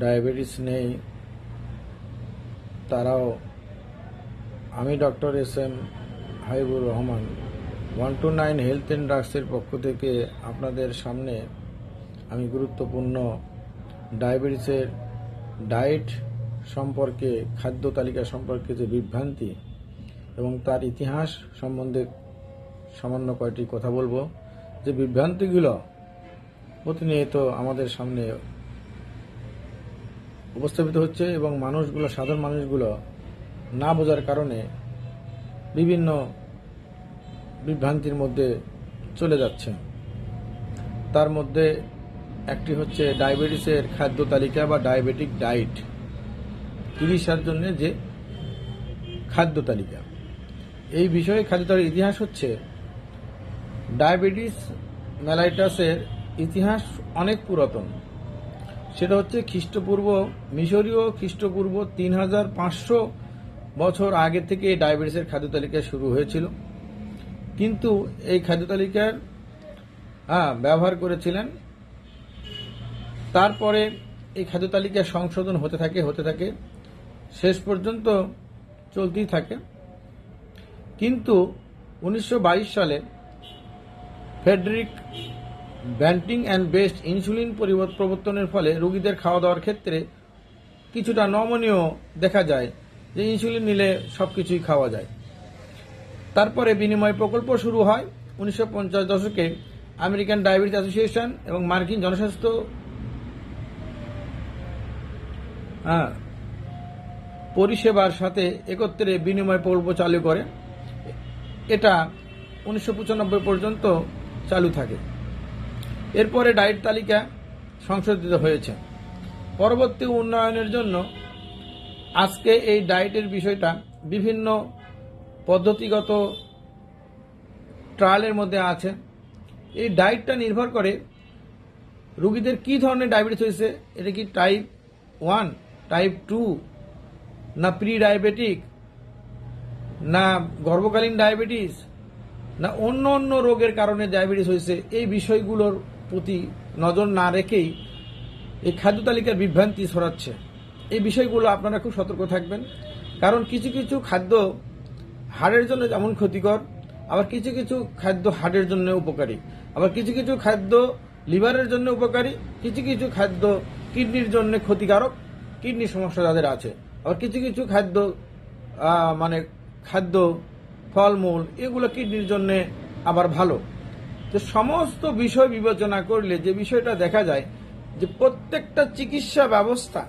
Diabetes নেই, তারাও, আমি doctor S M Haibur Rahman, one two nine health and ড্রাগসের পক্ষ থেকে আপনাদের সামনে আমি গুরুত্বপূর্ণ ডায়াবেটিসের ডায়েট সম্পর্কে, খাদ্য তালিকা সম্পর্কে যে বিভ্রান্তি এবং তার ইতিহাস সম্বন্ধে সামান্য কয়টি কথা বলব। যে বিভ্রান্তিগুলো প্রতিনিয়ত আমাদের সামনে উপস্থাপিত হচ্ছে এবং মানুষগুলো, সাধারণ মানুষগুলো না বোঝার কারণে বিভিন্ন বিভ্রান্তির মধ্যে চলে যাচ্ছে। তার মধ্যে একটি হচ্ছে ডায়াবেটিসের খাদ্য তালিকা বা ডায়াবেটিক ডায়েট। চিকিৎসার জন্য যে খাদ্য তালিকা। এই বিষয়ে খাদ্য তালিকার ইতিহাস হচ্ছে, ডায়াবেটিস মেলাইটাসের ইতিহাস অনেক পুরাতন। সেটা হচ্ছে খ্রিস্টপূর্ব মিশরীয় খ্রিস্টপূর্ব তিন হাজার পাঁচশো বছর আগে থেকে এই ডায়াবেটিসের খাদ্য তালিকা শুরু হয়েছিল। কিন্তু এই খাদ্য তালিকার হ্যাঁ ব্যবহার করেছিলেন। তারপরে এই খাদ্য তালিকা সংশোধন হতে থাকে হতে থাকে। শেষ পর্যন্ত চলতেই থাকে। কিন্তু উনিশশো বাইশ সালে Frederick Banting and Best insulin পরিবর্ত- প্রবর্তনের ফলে রোগীদের খাওয়া দাওয়ার ক্ষেত্রে কিছুটা নমনীয় দেখা যায় যে ইনসুলিন নিলে সব কিছুই খাওয়া যায়। তারপরে বিনিময় প্রকল্প শুরু হয় উনিশশো পঞ্চাশ দশকে। আমেরিকান ডায়াবেটিস অ্যাসোসিয়েশন এবং মার্কিন জনস্বাস্থ্য হ্যাঁ, পরিষেবার সাথে একত্রে বিনিময় প্রকল্প চালু করে। এটা উনিশশো পঁচানব্বই পর্যন্ত চালু থাকে। এরপরে ডায়েট তালিকা সংশোধিত হয়েছে। পরবর্তী উন্নয়নের জন্য আজকে এই ডায়েটের বিষয়টা বিভিন্ন পদ্ধতিগত ট্রায়ালের মধ্যে আছে। এই ডায়েটটা নির্ভর করে রুগীদের কি ধরনের ডায়াবেটিস হয়েছে, এটা কি টাইপ ওয়ান টাইপ টু না প্রি ডায়াবেটিক না গর্ভকালীন ডায়াবেটিস না অন্য অন্য রোগের কারণে ডায়াবেটিস হয়েছে, এই বিষয়গুলোর প্রতি নজর না রেখেই এই খাদ্য তালিকার বিভ্রান্তি ছড়াচ্ছে। এই বিষয়গুলো আপনারা খুব সতর্ক থাকবেন। কারণ কিছু কিছু খাদ্য হাড়ের জন্য যেমন ক্ষতিকর, আবার কিছু কিছু খাদ্য হাড়ের জন্য উপকারী। আবার কিছু কিছু খাদ্য লিভারের জন্য উপকারী, কিছু কিছু খাদ্য কিডনির জন্য ক্ষতিকারক, কিডনির সমস্যা যাদের আছে। আবার কিছু কিছু খাদ্য মানে খাদ্য, ফলমূল, এগুলো কিডনির জন্য আবার ভালো। তো সমস্ত বিষয় বিবেচনা করলে, যে বিষয়টা দেখা যায় যে প্রত্যেকটা চিকিৎসা ব্যবস্থা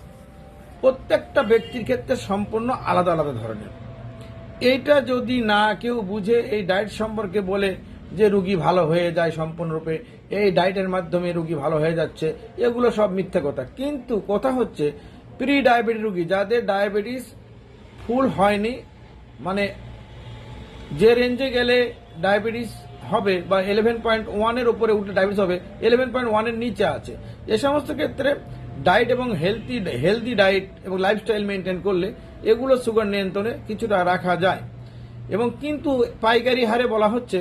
প্রত্যেকটা ব্যক্তির ক্ষেত্রে সম্পূর্ণ আলাদা আলাদা ধরনের। এইটা যদি না কেউ বুঝে, এই ডায়েট সম্পর্কে বলে যে রুগী ভালো হয়ে যায় সম্পূর্ণরূপে, এই ডায়েটের মাধ্যমে রুগী ভালো হয়ে যাচ্ছে, এগুলো সব মিথ্যা কথা। কিন্তু কথা হচ্ছে প্রি ডায়াবেটিস রুগী, যাদের ডায়াবেটিস ফুল হয়নি মানে যে রেঞ্জে গেলে ডায়াবেটিস হবে বা ইলেভেন পয়েন্ট ওয়ানের উপরে উঠলে ডায়াবেটিস হবে ইলেভেন পয়েন্ট ওয়ানের নিচে আছে। এ সমস্ত ক্ষেত্রে ডায়েট এবং হেলদি হেলদি ডায়েট এবং লাইফস্টাইল মেনটেন করলে এগুলো সুগার নিয়ন্ত্রণে কিছুটা রাখা যায়। এবং কিন্তু পাইকারি হারে বলা হচ্ছে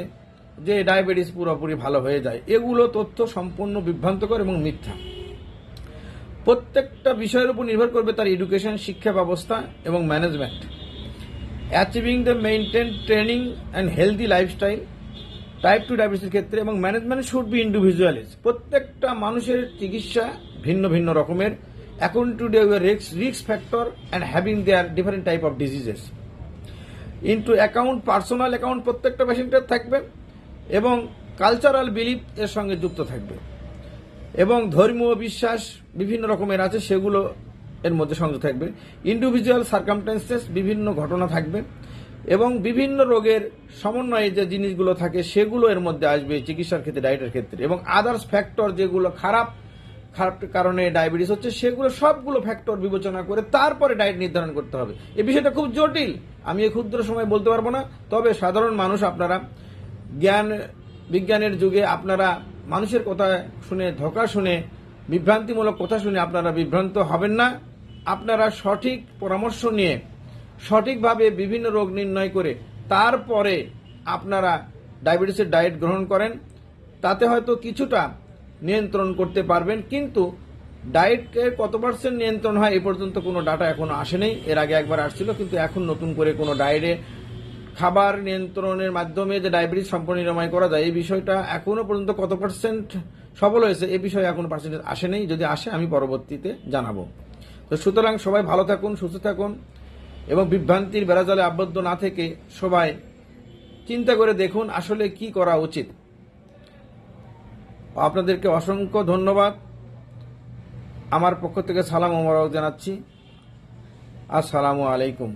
যে ডায়াবেটিস পুরোপুরি ভালো হয়ে যায়। এগুলো তথ্য সম্পূর্ণ বিভ্রান্তকর এবং মিথ্যা। প্রত্যেকটা বিষয়ের উপর নির্ভর করবে তার এডুকেশন শিক্ষা ব্যবস্থা এবং management achieving the maintain training and healthy lifestyle type two ডায়াবেটিসের ক্ষেত্রে এবং ম্যানেজমেন্ট শুড বি ইন্ডিভিজুয়ালিজ প্রত্যেকটা মানুষের চিকিৎসা ভিন্ন ভিন্ন রকমের। According today risks risks factor and having their different type of diseases into account personal account প্রত্যেকটা পেশেন্টের থাকবে এবং কালচারাল বিলিফ এর সঙ্গে যুক্ত থাকবে। এবং ধর্মীয় বিশ্বাস বিভিন্ন রকমের আছে, সেগুলো এর মধ্যে সংযুক্ত থাকবে। ইন্ডিভিজুয়াল সার্কামটেন্সেস বিভিন্ন ঘটনা থাকবে। এবং বিভিন্ন রোগের সমন্বয়ে যে জিনিসগুলো থাকে, সেগুলো এর মধ্যে আসবে চিকিৎসার ক্ষেত্রে, ডায়েটের ক্ষেত্রে। এবং আদার্স ফ্যাক্টর যেগুলো খারাপ খারাপ কারণে ডায়াবেটিস হচ্ছে, সেগুলো সবগুলো ফ্যাক্টর বিবেচনা করে তারপরে ডায়েট নির্ধারণ করতে হবে। এই বিষয়টা খুব জটিল। আমি এই ক্ষুদ্র সময় বলতে পারব না। তবে সাধারণ মানুষ আপনারা, জ্ঞান, বিজ্ঞানের যুগে আপনারা মানুষের কথা শুনে, ধোকা শুনে, বিভ্রান্তিমূলক কথা শুনে আপনারা বিভ্রান্ত হবেন না। আপনারা সঠিক পরামর্শ নিয়ে সঠিকভাবে বিভিন্ন রোগ নির্ণয় করে তারপরে আপনারা ডায়াবেটিসের ডায়েট গ্রহণ করেন। তাতে হয়তো কিছুটা নিয়ন্ত্রণ করতে পারবেন, কিন্তু ডায়েটের কত পার্সেন্ট নিয়ন্ত্রণ হয় এ পর্যন্ত কোনো ডাটা এখনও আসেনি এর আগে একবার আসছিল, কিন্তু এখন নতুন করে কোনো ডায়েটে খাবার নিয়ন্ত্রণের মাধ্যমে যে ডায়াবেটিস সম্পূর্ণ নিরাময় করা যায়, এই বিষয়টা এখনও পর্যন্ত কত পার্সেন্ট সফল হয়েছে এই বিষয়ে এখনও পার্সেন্টেজ আসেনি যদি আসে, আমি পরবর্তীতে জানাব। তো সুতরাং সবাই ভালো থাকুন, সুস্থ থাকুন। এবং বিভ্রান্তির বেড়াজালে আবদ্ধ না থেকে সবাই চিন্তা করে দেখুন আসলে কি করা উচিত। আপনাদেরকে অসংখ্য ধন্যবাদ। আমার পক্ষ থেকে সালাম ও জানাচ্ছি। আসসালামু আলাইকুম।